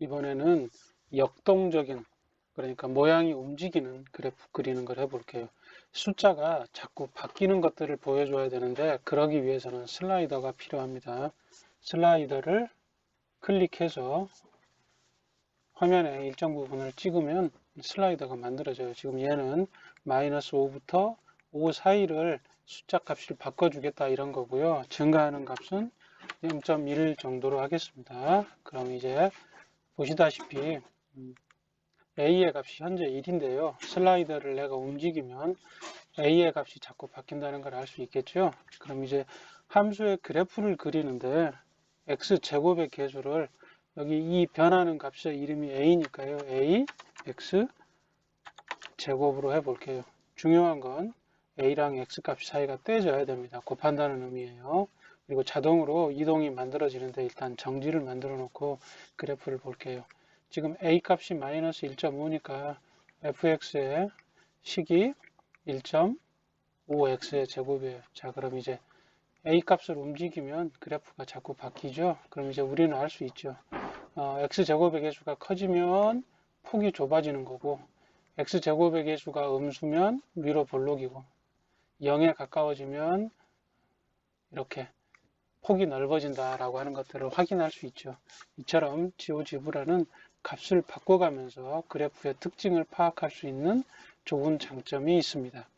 이번에는 역동적인 그러니까 모양이 움직이는 그래프 그리는 걸 해볼게요. 숫자가 자꾸 바뀌는 것들을 보여줘야 되는데 그러기 위해서는 슬라이더가 필요합니다. 슬라이더를 클릭해서 화면에 일정 부분을 찍으면 슬라이더가 만들어져요. 지금 얘는 마이너스 5부터 5 사이를 숫자 값을 바꿔주겠다 이런 거고요. 증가하는 값은 0.1 정도로 하겠습니다. 그럼 이제 보시다시피 음, A의 값이 현재 1인데요. 슬라이더를 내가 움직이면 A의 값이 자꾸 바뀐다는 걸 알 수 있겠죠. 그럼 이제 함수의 그래프를 그리는데 X제곱의 개수를 여기 이 변하는 값의 이름이 A니까요. A, X 제곱으로 해볼게요. 중요한 건 A랑 X 값 사이가 떼져야 됩니다. 곱한다는 의미예요. 그리고 자동으로 이동이 만들어지는데 일단 정지를 만들어 놓고 그래프를 볼게요. 지금 A 값이 마이너스 1.5니까 fx의 식이 1.5x의 제곱이에요. 자 그럼 이제 A 값을 움직이면 그래프가 자꾸 바뀌죠. 그럼 이제 우리는 알 수 있죠. 어, x제곱의 개수가 커지면 폭이 좁아지는 거고 x제곱의 개수가 음수면 위로 볼록이고 0에 가까워지면 이렇게 폭이 넓어진다라고 하는 것들을 확인할 수 있죠. 이처럼 지오지브라는 값을 바꿔가면서 그래프의 특징을 파악할 수 있는 좋은 장점이 있습니다.